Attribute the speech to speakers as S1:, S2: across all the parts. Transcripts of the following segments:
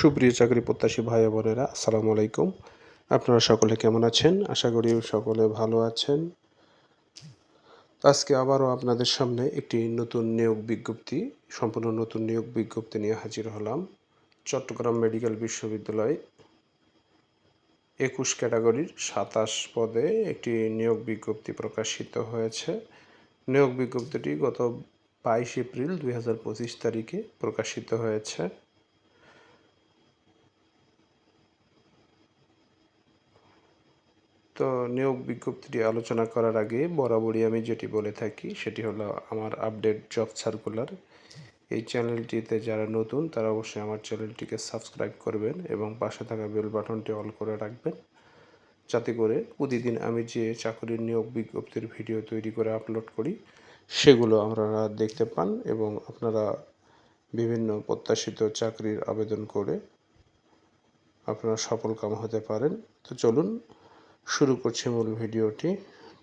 S1: সুপ্রিয় চাকরি প্রত্যাশী ভাই বোনেরা, আসসালামু আলাইকুম। আপনারা সকলে কেমন আছেন? আশা করি সকলে ভালো আছেন। আজকে আবারও আপনাদের সামনে একটি নতুন নিয়োগ বিজ্ঞপ্তি, সম্পূর্ণ নতুন নিয়োগ বিজ্ঞপ্তি নিয়ে হাজির হলাম। চট্টগ্রাম মেডিকেল বিশ্ববিদ্যালয় একুশ ক্যাটাগরির সাতাশ পদে একটি নিয়োগ বিজ্ঞপ্তি প্রকাশিত হয়েছে। নিয়োগ বিজ্ঞপ্তিটি গত বাইশ এপ্রিল দু হাজার পঁচিশ তারিখে প্রকাশিত হয়েছে। তো নিয়োগ বিজ্ঞপ্তিটি আলোচনা করার আগে বরাবরই আমি যেটি বলে থাকি, সেটি হলো আমার আপডেট জব সার্কুলার এই চ্যানেলটিতে যারা নতুন, তারা অবশ্যই আমার চ্যানেলটিকে সাবস্ক্রাইব করবেন এবং পাশে থাকা বেল বাটনটি অল করে রাখবেন। যাতে করে প্রতিদিন আমি যে চাকরির নিয়োগ বিজ্ঞপ্তির ভিডিও তৈরি করে আপলোড করি, সেগুলো আপনারা দেখতে পান এবং আপনারা বিভিন্ন প্রত্যাশিত চাকরির আবেদন করে আপনারা সফল কাম হতে পারেন। তো চলুন শুরু করছি মূল ভিডিওটি।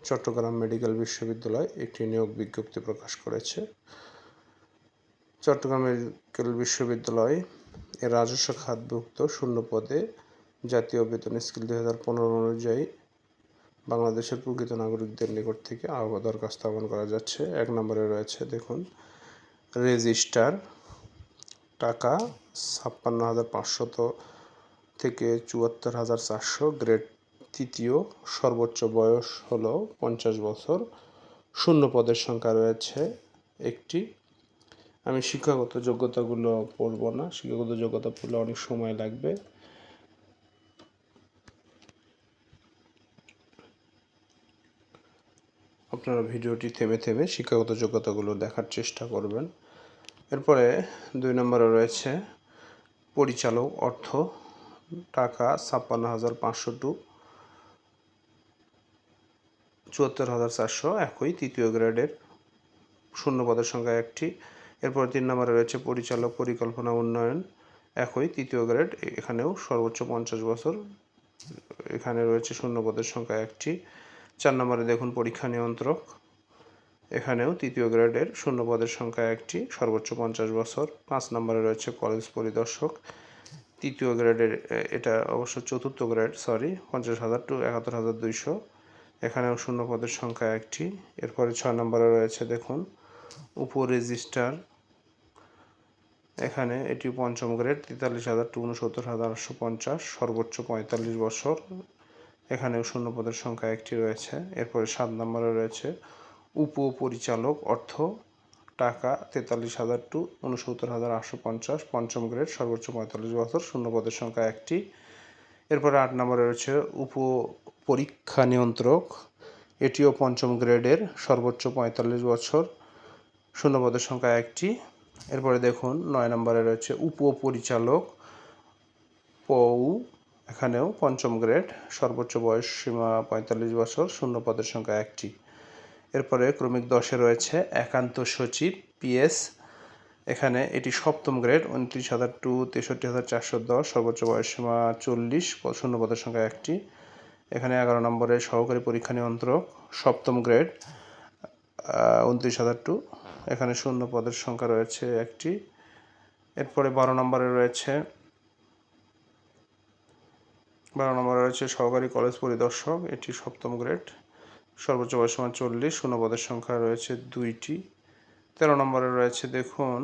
S1: চট্টগ্রাম মেডিকেল বিশ্ববিদ্যালয় একটি নিয়োগ বিজ্ঞপ্তি প্রকাশ করেছে। চট্টগ্রাম মেডিকেল বিশ্ববিদ্যালয় এর রাজস্ব খাতভুক্ত শূন্য পদে জাতীয় বেতন স্কেল দুই হাজার পনেরো অনুযায়ী বাংলাদেশের প্রকৃত নাগরিকদের নিকট থেকে আহ্বান দরখাস্ত আহ্বান করা যাচ্ছে। এক নম্বরে রয়েছে, দেখুন, রেজিস্টার টাকা ছাপ্পান্ন হাজার পাঁচশত থেকে চুয়াত্তর হাজার চারশো, গ্রেড তৃতীয় সর্বোচ্চ বয়স হল পঞ্চাশ বছর। শূন্য পদের সংখ্যা রয়েছে একটি। আমি শিক্ষাগত যোগ্যতাগুলো পড়ব না। শিক্ষাগত যোগ্যতা পড়লে অনেক সময় লাগবে। আপনারা ভিডিওটি থেমে থেমে শিক্ষাগত যোগ্যতাগুলো দেখার চেষ্টা করবেন। এরপরে দুই নম্বরে রয়েছে, পরিচালক অর্থ, টাকা ছাপ্পান্ন হাজার পাঁচশো টু চুয়াত্তর হাজার চারশো একই তৃতীয় গ্রেডের শূন্য পদের সংখ্যা একটি। এরপর তিন নম্বরে রয়েছে পরিচালক পরিকল্পনা উন্নয়ন, একই তৃতীয় গ্রেড এখানেও সর্বোচ্চ পঞ্চাশ বছর, এখানে রয়েছে শূন্য পদের সংখ্যা একটি। চার নম্বরে দেখুন পরীক্ষা নিয়ন্ত্রক, এখানেও তৃতীয় গ্রেডের শূন্য পদের সংখ্যা একটি, সর্বোচ্চ পঞ্চাশ বছর। পাঁচ নম্বরে রয়েছে কলেজ পরিদর্শক, তৃতীয় গ্রেডের এটা অবশ্য চতুর্থ গ্রেড, সরি, পঞ্চাশ হাজার টু একাত্তর হাজার দুইশো। এখানেও শূন্য পদের সংখ্যা একটি। এরপরে ছয় নম্বরে রয়েছে, দেখুন উপ রেজিস্টার এখানে এটি পঞ্চম গ্রেড তেতাল্লিশ হাজার টু উনসত্তর হাজার আটশো পঞ্চাশ, সর্বোচ্চ পঁয়তাল্লিশ বছর। এখানেও শূন্য পদের সংখ্যা একটি রয়েছে। এরপরে সাত নম্বরে রয়েছে উপ পরিচালক অর্থ, টাকা, তেতাল্লিশ হাজার টু উনসত্তর হাজার আটশো পঞ্চাশ, পঞ্চম গ্রেড সর্বোচ্চ পঁয়তাল্লিশ বছর শূন্য পদের সংখ্যা একটি। এরপরে আট নম্বরে রয়েছে উপ পরীক্ষা নিয়ন্ত্রক। এটিও পঞ্চম গ্রেডের সর্বোচ্চ পঁয়তাল্লিশ বছর, শূন্যপদের সংখ্যা একটি। এরপরে দেখুন, নয় নম্বরে রয়েছে উপপরিচালক পৌ এখানেও পঞ্চম গ্রেড, সর্বোচ্চ বয়স সীমা পঁয়তাল্লিশ বছর শূন্য পদের সংখ্যা একটি। এরপরে ক্রমিক দশে রয়েছে একান্ত সচিব পিএস এখানে এটি সপ্তম গ্রেড, উনত্রিশ হাজার টু, তেষট্টি হাজার চারশো দশ, সর্বোচ্চ বয়স সীমা চল্লিশ শূন্য পদের সংখ্যা একটি। এখানে এগারো নম্বরের সহকারী পরীক্ষা নিয়ন্ত্রক, সপ্তম গ্রেড উনত্রিশ হাজার টু। এখানে শূন্য পদের সংখ্যা রয়েছে একটি। এরপরে বারো নম্বরে রয়েছে, বারো নম্বরে রয়েছে সহকারী কলেজ পরিদর্শক, এটি সপ্তম গ্রেড, সর্বোচ্চ বয়স সমান চল্লিশ শূন্য পদের সংখ্যা রয়েছে দুইটি। তেরো নম্বরে রয়েছে, দেখুন।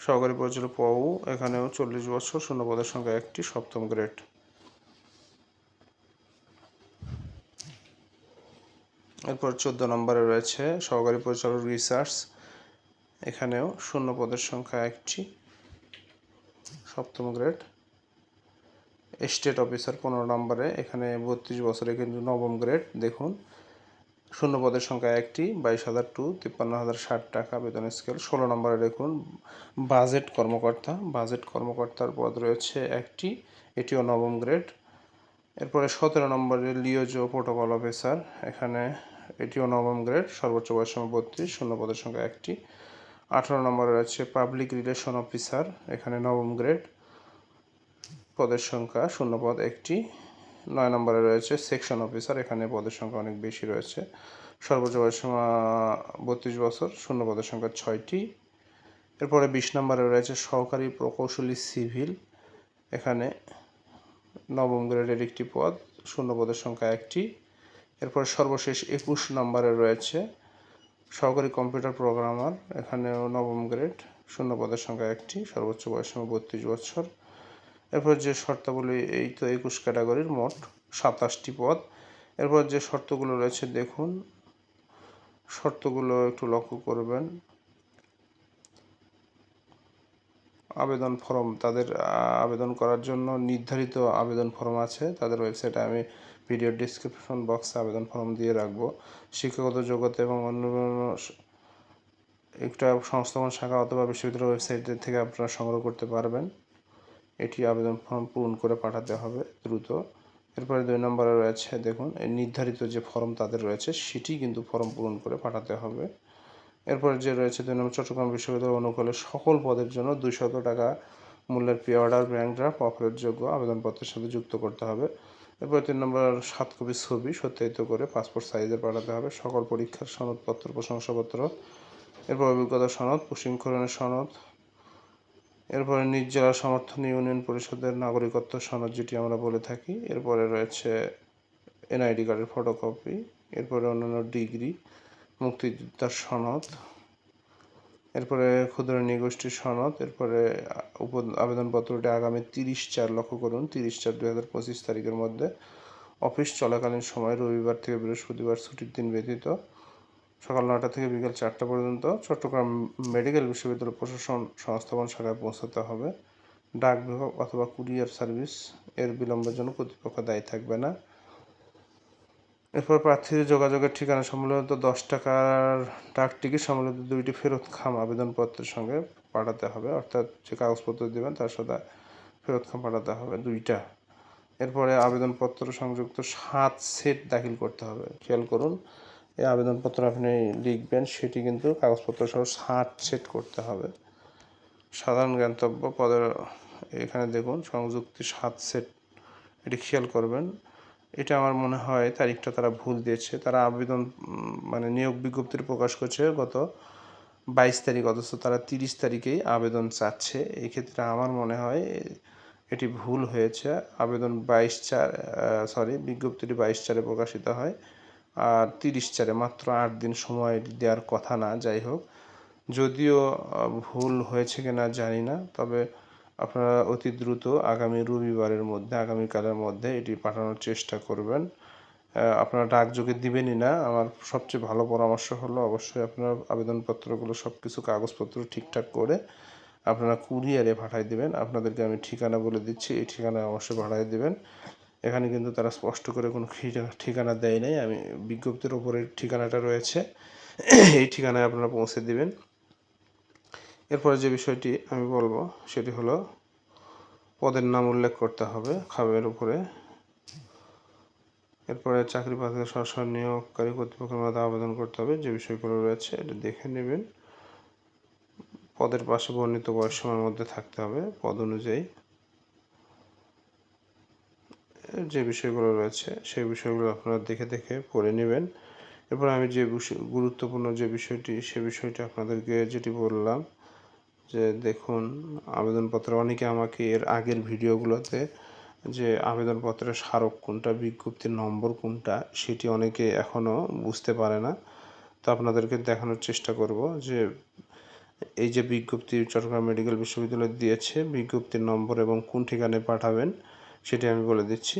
S1: সহকারী পরিচালক পউ, এখানেও চল্লিশ বছর শূন্য পদের সংখ্যা একটি, সপ্তম গ্রেড। এরপর চোদ্দ নম্বরে রয়েছে, সহকারী পরিচালক রিসার্চ, এখানেও শূন্য পদের সংখ্যা একটি, সপ্তম গ্রেড। স্টেট অফিসার পনেরো নম্বরে, এখানে বত্রিশ বছরে কিন্তু নবম গ্রেড, দেখুন। শূন্য পদের সংখ্যা একটি, বাইশ হাজার টু, তিপ্পান্ন হাজার ষাট টাকা বেতন স্কেল ষোলো নম্বরে দেখুন বাজেট কর্মকর্তা। বাজেট কর্মকর্তার পদ রয়েছে একটি এটিও নবম গ্রেড এরপরে সতেরো নম্বরে লিওজো প্রোটোকল অফিসার এখানে এটিও নবম গ্রেড সর্বোচ্চ বয়স সময় বত্রিশ, শূন্য পদের সংখ্যা একটি। আঠারো নম্বরে রয়েছে পাবলিক রিলেশন অফিসার এখানে নবম গ্রেড পদের সংখ্যা শূন্য পদ একটি। নয় নম্বরে রয়েছে সেকশন অফিসার এখানে পদের সংখ্যা অনেক বেশি রয়েছে। সর্বোচ্চ বয়স বত্রিশ বছর, শূন্য পদের সংখ্যা ছয়টি। এরপরে বিশ নম্বরে রয়েছে সহকারী প্রকৌশলী সিভিল। এখানে নবম গ্রেডের একটি পদ, শূন্য পদের সংখ্যা একটি। এরপরে সর্বশেষ একুশ নম্বরে রয়েছে সহকারী কম্পিউটার প্রোগ্রামার, এখানেও নবম গ্রেড, শূন্য পদের সংখ্যা একটি সর্বোচ্চ বয়স সীমা বত্রিশ বছর। এরপর যে শর্তাবলী এই তো একুশ ক্যাটাগরির মোট সাতাশটি পদ। এরপর যে শর্তগুলো রয়েছে, দেখুন। শর্তগুলো একটু লক্ষ্য করবেন। আবেদন ফর্ম, তাদের আবেদন করার জন্য নির্ধারিত আবেদন ফর্ম আছে। তাদের ওয়েবসাইটে আমি ভিডিও ডিসক্রিপশন বক্সে আবেদন ফর্ম দিয়ে রাখব। শিক্ষাগত যোগ্যতা এবং অন্য একটা সংস্থাপন শাখা অথবা বিশ্ববিদ্যালয় ওয়েবসাইট থেকে আপনারা সংগ্রহ করতে পারবেন। এটি আবেদন ফর্ম পূরণ করে পাঠাতে হবে দ্রুত। এরপরে দুই নম্বরে রয়েছে, দেখুন নির্ধারিত যে ফর্ম তাদের রয়েছে, সেটি কিন্তু ফর্ম পূরণ করে পাঠাতে হবে। এরপরে যে রয়েছে, দুই নম্বর, চট্টগ্রাম বিশ্ববিদ্যালয় অনুকূলে সকল পদের জন্য দুইশত টাকা মূল্যের পে অর্ডার ব্যাংক অফারের আবেদনপত্রের সাথে যুক্ত করতে হবে। এরপর তিন নম্বর, সাত কপি ছবি সত্যায়িত করে পাসপোর্ট সাইজে পাঠাতে হবে। সকল পরীক্ষার সনদপত্র, প্রশংসাপত্র, এরপর অভিজ্ঞতা সনদ, প্রশিক্ষণের সনদ এরপরে জেলা সমর্থন ইউনিয়ন পরিষদের নাগরিকত্ব সনদ যেটি আমরা বলে থাকি, এরপরে রয়েছে এনআইডি কার্ডের ফটোকপি এরপরে অন্যান্য ডিগ্রি, মুক্তিযোদ্ধার সনদ, এরপরে ক্ষুদ্র নিগোষ্ঠীর সনদ, এরপরে উপ আবেদনপত্রটি আগামী তিরিশ চার লক্ষ্য করুন, তিরিশ চার দুই হাজার পঁচিশ তারিখের মধ্যে অফিস চলাকালীন সময় রবিবার থেকে বৃহস্পতিবার ছুটির দিন ব্যতীত সকাল নটা থেকে বিকেল চারটা পর্যন্ত চট্টগ্রাম মেডিকেল বিশ্ববিদ্যালয় প্রশাসন সংস্থাপন শাখায় পৌঁছাতে হবে। ডাক বিভাগ অথবা কুরিয়ার সার্ভিস এর বিলম্বের জন্য কর্তৃপক্ষ দায়ী থাকবে না। এরপর প্রার্থীদের যোগাযোগের ঠিকানা সম্মিলিত দশ টাকার ডাক টিকিট সম্মিলিত দুইটি ফেরত খাম আবেদনপত্রের সঙ্গে পাঠাতে হবে। অর্থাৎ যে কাগজপত্র দেবেন তার সাথে ফেরত খাম পাঠাতে হবে দুইটা। এরপরে আবেদনপত্র সংযুক্ত সাত সেট দাখিল করতে হবে। খেয়াল করুন এই আবেদনপত্র আপনি লিখবেন, সেটি কিন্তু কাগজপত্র সহ ষাট সেট করতে হবে। সাধারণ জ্ঞানতব্য পদের এখানে দেখুন, সংযুক্তি সাত সেট, এটি খেয়াল করবেন। এটা আমার মনে হয় তারিখটা তারা ভুল দিয়েছে। তারা আবেদন মানে নিয়োগ বিজ্ঞপ্তির প্রকাশ করছে গত বাইশ তারিখ, অথচ তারা তিরিশ তারিখেই আবেদন চাচ্ছে। এই ক্ষেত্রে আমার মনে হয় এটি ভুল হয়েছে। আবেদন বাইশ চার সরি বিজ্ঞপ্তিটি বাইশ চারে প্রকাশিত হয়। আর তিরিশ চারে, মাত্র আট দিন সময় দেওয়ার কথা না, যাই হোক। যদিও ভুল হয়েছে কিনা জানি না, তবে আপনারা অতি দ্রুত আগামী রবিবারের মধ্যে, আগামীকালের মধ্যে এটি পাঠানোর চেষ্টা করবেন। আপনারা ডাকযোগে দিবেনই না। আমার সবচেয়ে ভালো পরামর্শ হলো, অবশ্যই আপনার আবেদনপত্রগুলো সব কিছু কাগজপত্র ঠিকঠাক করে আপনারা কুরিয়ারে পাঠাই দেবেন। আপনাদেরকে আমি ঠিকানা বলে দিচ্ছি, এই ঠিকানায় অবশ্যই পাঠাই দিবেন। এখানে কিন্তু তারা স্পষ্ট করে কোনো ঠিকানা দেয় নাই। আমি বিজ্ঞপ্তির ওপরে ঠিকানাটা রয়েছে। এই ঠিকানায় আপনারা পৌঁছে দিবেন। এরপরে যে বিষয়টি আমি বলব, সেটি হলো পদের নাম উল্লেখ করতে হবে খাবের উপরে। এরপরে চাকরি প্রার্থীদের সরাসরি নিয়োগকারী কর্তৃপক্ষের মধ্যে আবেদন করতে হবে। যে বিষয়গুলো রয়েছে, এটা দেখে নেবেন। পদের পাশে বর্ণিত বয়স সময়ের মধ্যে থাকতে হবে। পদ অনুযায়ী যে বিষয়গুলো রয়েছে, সেই বিষয়গুলো আপনারা দেখে দেখে পড়ে নেবেন। এরপর আমি যে গুরুত্বপূর্ণ যে বিষয়টি, সে বিষয়টি আপনাদেরকে যেটি বললাম, যে দেখুন, আবেদনপত্র, অনেকে আমাকে এর আগের ভিডিওগুলোতে যে আবেদনপত্রের স্মারক কোনটা, বিজ্ঞপ্তির নম্বর কোনটা, সেটি অনেকে এখনও বুঝতে পারে না। তো আপনাদেরকে দেখানোর চেষ্টা করব যে এই যে বিজ্ঞপ্তি চট্টগ্রাম মেডিকেল বিশ্ববিদ্যালয় দিয়েছে, বিজ্ঞপ্তির নম্বর এবং কোন ঠিকানায় পাঠাবেন সেটি আমি বলে দিচ্ছি।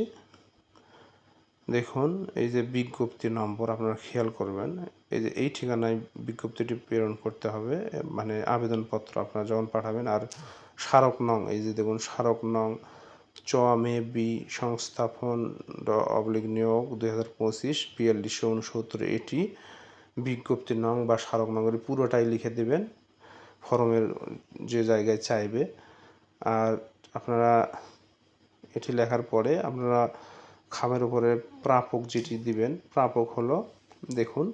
S1: দেখুন, এই যে বিজ্ঞপ্তি নম্বর আপনারা খেয়াল করবেন, এই যে এই ঠিকানায় বিজ্ঞপ্তিটি প্রেরণ করতে হবে মানে আবেদনপত্র আপনারা যখন পাঠাবেন, আর স্মারক নং, এই যে দেখুন, স্মারক নং চ মে বি সংস্থাপন অবলিক নিয়োগ দুই হাজার পঁচিশ বিয়াল্লিশশো উনসত্তর এটি বিজ্ঞপ্তি নং বা স্মারক নঙ্গের পুরোটাই লিখে দেবেন, ফরমের যে জায়গায় চাইবে। আর আপনারা এটি লেখার পরে আপনারা খামের উপরে প্রাপক যেটি দিবেন, প্রাপক হলো, দেখুন,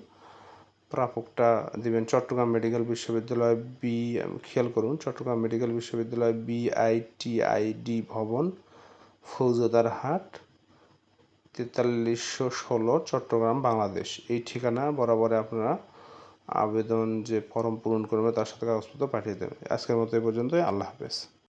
S1: প্রাপকটা দিবেন চট্টগ্রাম মেডিকেল বিশ্ববিদ্যালয় বি, খেয়াল করুন, চট্টগ্রাম মেডিকেল বিশ্ববিদ্যালয় বিআইটিআইডি ভবন, ফৌজদার হাট, তেতাল্লিশশো ষোলো, চট্টগ্রাম, বাংলাদেশ। এই ঠিকানা বরাবরে আপনারা আবেদন যে ফর্ম পূরণ করবে তার সাথে কাগজপত্র পাঠিয়ে দেবে আজকের মতো এই পর্যন্তই, আল্লাহ হাফেজ।